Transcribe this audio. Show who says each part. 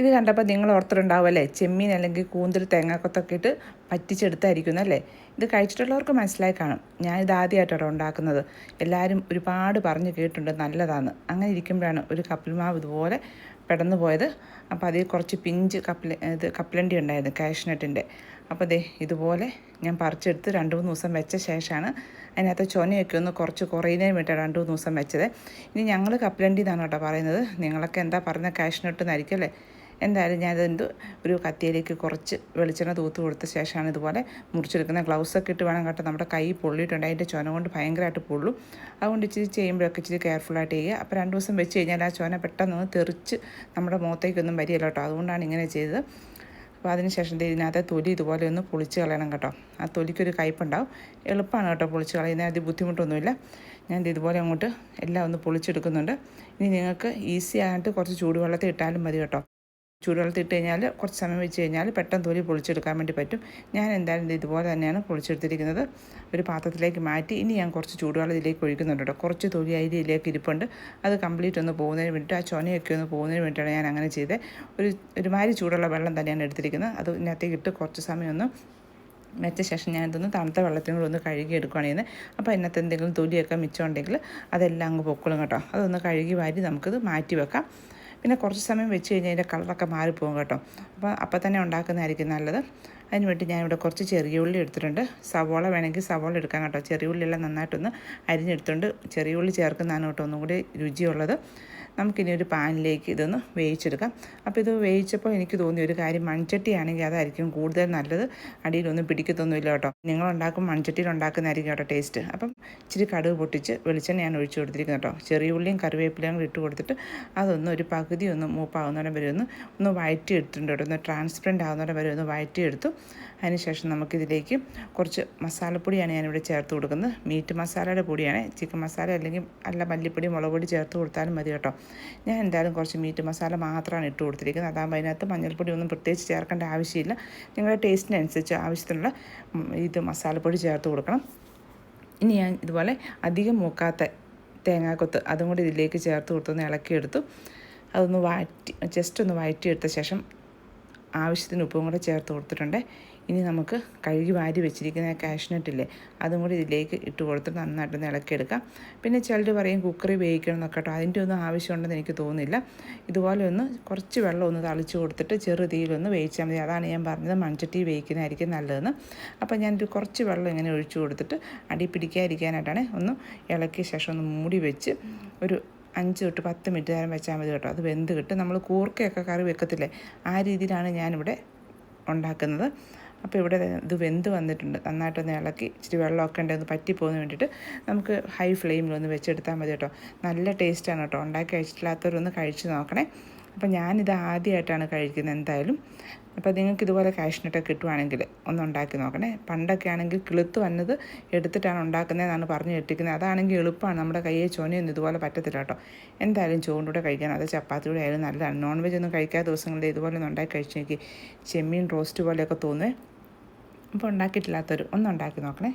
Speaker 1: ഇത് കണ്ടപ്പോൾ നിങ്ങൾ ഓർത്തിട്ടുണ്ടാവുമല്ലേ ചെമ്മീൻ അല്ലെങ്കിൽ കൂന്തൽ തേങ്ങാക്കൊത്തൊക്കെ ഇട്ട് പറ്റിച്ചെടുത്തായിരിക്കും അല്ലേ? ഇത് കഴിച്ചിട്ടുള്ളവർക്ക് മനസ്സിലായി കാണും. ഞാൻ ഇത് ആദ്യമായിട്ടാണ് ഉണ്ടാക്കുന്നത്. എല്ലാവരും ഒരുപാട് പറഞ്ഞ് കേട്ടിട്ടുണ്ട് നല്ലതാണ് അങ്ങനെ ഇരിക്കുമ്പോഴാണ് ഒരു കപ്പിൽ മാവ് ഇതുപോലെ പെടന്നു പോയത്. അപ്പോൾ അതിൽ കുറച്ച് പിഞ്ച് കപ്പല ഇത് കപ്പലണ്ടി ഉണ്ടായിരുന്നു കാഷ്നട്ടിന്റെ അപ്പോൾ ദേ ഇതുപോലെ ഞാൻ പറിച്ചെടുത്ത് രണ്ട് മൂന്ന് ദിവസം വെച്ച ശേഷമാണ് അതിനകത്ത് ചൊനയൊക്കെ ഒന്ന് കുറച്ച് കുറയുന്നതിന് വേണ്ടിയിട്ടാണ് രണ്ട് മൂന്ന് ദിവസം വെച്ചത്. ഇനി ഞങ്ങൾ കപ്പലണ്ടി എന്നാണ് കേട്ടോ പറയുന്നത്. നിങ്ങളൊക്കെ എന്താ പറയുന്നത്? കാഷ്നട്ട് എന്നായിരിക്കും അല്ലേ? എന്തായാലും ഞാനതെന്ത് ഒരു കത്തിയിലേക്ക് കുറച്ച് വെളിച്ചെണ്ണ തൂത്ത് കൊടുത്ത ശേഷമാണ് ഇതുപോലെ മുറിച്ചെടുക്കുന്ന ഗ്ലൗസൊക്കെ ഇട്ട് വേണം കേട്ടോ നമ്മുടെ കൈ പൊള്ളിയിട്ടുണ്ട്. അതിന്റെ ചൊന കൊണ്ട് ഭയങ്കരമായിട്ട് പൊള്ളും. അതുകൊണ്ട് ഇച്ചിരി ചെയ്യുമ്പോഴൊക്കെ ഇച്ചിരി കെയർഫുള്ളായിട്ട് ചെയ്യുക. അപ്പോൾ രണ്ട് ദിവസം വെച്ച് കഴിഞ്ഞാൽ ആ ചൊന പെട്ടെന്ന് തെറിച്ച് നമ്മുടെ മുഖത്തേക്കൊന്നും വരികയില്ല കേട്ടോ. അതുകൊണ്ടാണ് ഇങ്ങനെ ചെയ്തത്. അപ്പോൾ അതിനുശേഷം ഇതിനകത്തെ തൊലി ഇതുപോലെ ഒന്ന് പൊളിച്ച് കളയണം കേട്ടോ. ആ തൊലിക്കൊരു കയ്പുണ്ടാവും. എളുപ്പമാണ് കേട്ടോ പൊളിച്ച് കളയുന്നത്. അത് ബുദ്ധിമുട്ടൊന്നുമില്ല. ഞാൻ ഇതുപോലെ അങ്ങോട്ട് എല്ലാം ഒന്ന് പൊളിച്ചെടുക്കുന്നുണ്ട്. ഇനി നിങ്ങൾക്ക് ഈസി ആയിട്ട് കുറച്ച് ചൂടുവെള്ളത്തിൽ ഇട്ടാലും മതി കേട്ടോ. ചൂടുവെള്ളത്തിൽ ഇട്ട് കഴിഞ്ഞാൽ കുറച്ച് സമയം വെച്ച് കഴിഞ്ഞാൽ പെട്ടെന്ന് തൊലി പൊളിച്ചെടുക്കാൻ വേണ്ടി പറ്റും. ഞാൻ എന്തായാലും ഇത് ഇതുപോലെ തന്നെയാണ് പൊളിച്ചെടുത്തിരിക്കുന്നത്. ഒരു പാത്രത്തിലേക്ക് മാറ്റി ഇനി ഞാൻ കുറച്ച് ചൂടുവെള്ളം ഇതിലേക്ക് ഒഴിക്കുന്നുണ്ട് കേട്ടോ. കുറച്ച് തൊലി അരി ഇതിലേക്ക് ഇരിപ്പുണ്ട്. അത് കംപ്ലീറ്റ് ഒന്ന് പോകുന്നതിന് വേണ്ടിയിട്ട് ആ ചൊനയൊക്കെ ഒന്ന് പോകുന്നതിന് വേണ്ടിയിട്ടാണ് ഞാൻ അങ്ങനെ ചെയ്തത്. ഒരു ഒരുമാതിരി ചൂടുള്ള വെള്ളം തന്നെയാണ് എടുത്തിരിക്കുന്നത്. അത് ഇതിനകത്തേക്ക് ഇട്ട് കുറച്ച് സമയം ഒന്ന് ശേഷം ഞാനിതൊന്ന് തണുത്ത തണുത്ത വെള്ളത്തിനോട് ഒന്ന് കഴുകി എടുക്കുകയാണ് അപ്പോൾ അതിനകത്ത് എന്തെങ്കിലും തൊലിയൊക്കെ മിച്ചമുണ്ടെങ്കിൽ അതെല്ലാം അങ്ങ് പൊക്കോളും കേട്ടോ. അതൊന്ന് കഴുകി വാരി നമുക്കിത് മാറ്റി വെക്കാം. പിന്നെ കുറച്ച് സമയം വെച്ച് കഴിഞ്ഞാൽ അതിന്റെ കളറൊക്കെ മാറിപ്പോകും കേട്ടോ. അപ്പോൾ അപ്പോൾ തന്നെ ഉണ്ടാക്കുന്നതായിരിക്കും നല്ലത്. അതിന് വേണ്ടി ഞാനിവിടെ കുറച്ച് ചെറിയ ഉള്ളി എടുത്തിട്ടുണ്ട്. സവോള വേണമെങ്കിൽ സവോള എടുക്കാം കേട്ടോ. ചെറിയ ഉള്ളിയെല്ലാം നന്നായിട്ടൊന്ന് അരിഞ്ഞെടുത്തുകൊണ്ട് ചെറിയ ഉള്ളി ചേർക്കുന്നതാണ് കേട്ടോ ഒന്നും കൂടി രുചിയുള്ളത്. നമുക്കിനി ഒരു പാനിലേക്ക് ഇതൊന്ന് വേവിച്ചെടുക്കാം. അപ്പോൾ ഇത് വേവിച്ചപ്പോൾ എനിക്ക് തോന്നിയ ഒരു കാര്യം മൺചട്ടിയാണെങ്കിൽ അതായിരിക്കും കൂടുതൽ നല്ലത്. അടിയിലൊന്നും പിടിക്കത്തൊന്നുമില്ല കേട്ടോ. നിങ്ങൾ ഉണ്ടാക്കും മൺചട്ടിയിൽ ഉണ്ടാക്കുന്നതായിരിക്കും കേട്ടോ ടേസ്റ്റ്. അപ്പം ഇച്ചിരി കടുക് പൊട്ടിച്ച് വെളിച്ചെണ്ണ ഞാൻ ഒഴിച്ചു കൊടുത്തിരിക്കുന്നത് കേട്ടോ. ചെറിയ ഉള്ളിയും കറിവേപ്പിലയും കൂടി ഇട്ട് കൊടുത്തിട്ട് അതൊന്ന് ഒരു പകുതി ഒന്ന് മൂപ്പാവുന്നവരെ വരെ ഒന്ന് ഒന്ന് വഴറ്റി എടുത്തിട്ടുണ്ട് കേട്ടോ. ഒന്ന് ട്രാൻസ്പെറന്റ് ആവുന്നവരെ വരെ ഒന്ന് വഴറ്റി എടുത്തു. അതിനുശേഷം നമുക്കിതിലേക്ക് കുറച്ച് മസാലപ്പൊടിയാണ് ഞാനിവിടെ ചേർത്ത് കൊടുക്കുന്നത്. മീറ്റ് മസാലയുടെ പൊടിയാണ്. ചിക്കൻ മസാല അല്ലെങ്കിൽ അല്ല മല്ലിപ്പൊടി മുളക് പൊടി ചേർത്ത് കൊടുത്താലും മതി കേട്ടോ. ഞാൻ എന്തായാലും കുറച്ച് മീറ്റ് മസാല മാത്രമാണ് ഇട്ട് കൊടുത്തിരിക്കുന്നത്. അതാകുമ്പോൾ അതിനകത്ത് മഞ്ഞൾപ്പൊടി ഒന്നും പ്രത്യേകിച്ച് ചേർക്കേണ്ട ആവശ്യമില്ല. നിങ്ങളുടെ ടേസ്റ്റിനനുസരിച്ച് ആവശ്യത്തിനുള്ള ഇത് മസാലപ്പൊടി ചേർത്ത് കൊടുക്കണം. ഇനി ഞാൻ ഇതുപോലെ അധികം മൂക്കാത്ത തേങ്ങാക്കൊത്ത് അതും കൂടി ഇതിലേക്ക് ചേർത്ത് കൊടുത്തൊന്ന് ഇളക്കിയെടുത്തു. അതൊന്ന് വാറ്റി ജസ്റ്റ് ഒന്ന് വഴറ്റിയെടുത്ത ശേഷം ആവശ്യത്തിന് ഉപ്പും കൂടെ ചേർത്ത് കൊടുത്തിട്ടുണ്ട്. ഇനി നമുക്ക് കഴുകി വാരി വെച്ചിരിക്കുന്ന കാഷ്നട്ടില്ലേ അതും കൂടി ഇതിലേക്ക് ഇട്ട് കൊടുത്തിട്ട് നന്നായിട്ടൊന്ന് ഇളക്കിയെടുക്കാം. പിന്നെ ചിലർ പറയും കുക്കറി വേവിക്കണം എന്നൊക്കെ കേട്ടോ. അതിന്റെ ഒന്നും ആവശ്യമുണ്ടെന്ന് എനിക്ക് തോന്നുന്നില്ല. ഇതുപോലെ ഒന്ന് കുറച്ച് വെള്ളം ഒന്ന് തളിച്ച് കൊടുത്തിട്ട് ചെറു തീയിലൊന്ന് വേവിച്ചാൽ മതി. അതാണ് ഞാൻ പറഞ്ഞത് മൺചട്ടി വേവിക്കുന്നതായിരിക്കും നല്ലതെന്ന്. അപ്പോൾ ഞാനൊരു കുറച്ച് വെള്ളം ഇങ്ങനെ ഒഴിച്ചു കൊടുത്തിട്ട് അടി പിടിക്കാതിരിക്കാനായിട്ടാണ് ഒന്ന് ഇളക്കിയ ശേഷം ഒന്ന് മൂടി വെച്ച് ഒരു അഞ്ച് തൊട്ട് പത്ത് മിനിറ്റ് നേരം വെച്ചാൽ മതി കേട്ടോ. അത് വെന്ത് കിട്ടും. നമ്മൾ കൂർക്കയൊക്കെ കറി വെക്കത്തില്ലേ? ആ രീതിയിലാണ് ഞാനിവിടെ ഉണ്ടാക്കുന്നത്. അപ്പോൾ ഇവിടെ ഇത് വെന്ത് വന്നിട്ടുണ്ട്. നന്നായിട്ടൊന്ന് ഇളക്കി ഇച്ചിരി വെള്ളമൊക്കെ ഉണ്ടെന്ന് പറ്റിപ്പോകുന്ന വേണ്ടിയിട്ട് നമുക്ക് ഹൈ ഫ്ലെയിമിലൊന്ന് വെച്ചെടുത്താൽ മതി കേട്ടോ. നല്ല ടേസ്റ്റാണ് കേട്ടോ. ഉണ്ടാക്കി കഴിച്ചിട്ടില്ലാത്തവരൊന്ന് കഴിച്ച് നോക്കണേ. അപ്പോൾ ഞാനിത് ആദ്യമായിട്ടാണ് കഴിക്കുന്നത് എന്തായാലും. അപ്പോൾ നിങ്ങൾക്ക് ഇതുപോലെ കാഷ്നട്ടൊക്കെ കിട്ടുവാണെങ്കിൽ ഒന്ന് ഉണ്ടാക്കി നോക്കണേ. പണ്ടൊക്കെ ആണെങ്കിൽ കിളുത്ത് വന്നത് എടുത്തിട്ടാണ് ഉണ്ടാക്കുന്നതെന്നാണ് പറഞ്ഞു കെട്ടിക്കുന്നത് അതാണെങ്കിൽ എളുപ്പമാണ്. നമ്മുടെ കയ്യെ ചൊനയൊന്നും ഇതുപോലെ പറ്റത്തില്ല കേട്ടോ. എന്തായാലും ചോണ്ടൂടെ കഴിക്കാൻ അത് ചപ്പാത്തിയുടെ ആയാലും നല്ലതാണ്. നോൺ വെജ് ഒന്നും കഴിക്കാത്ത ദിവസങ്ങളിൽ ഇതുപോലെ ഒന്ന് ഉണ്ടാക്കി കഴിച്ച് നോക്കി. ചെമ്മീൻ റോസ്റ്റ് പോലെയൊക്കെ തോന്നുവേ. അപ്പോൾ ഉണ്ടാക്കിയിട്ടില്ലാത്തവർ ഒന്ന് ഉണ്ടാക്കി നോക്കണേ.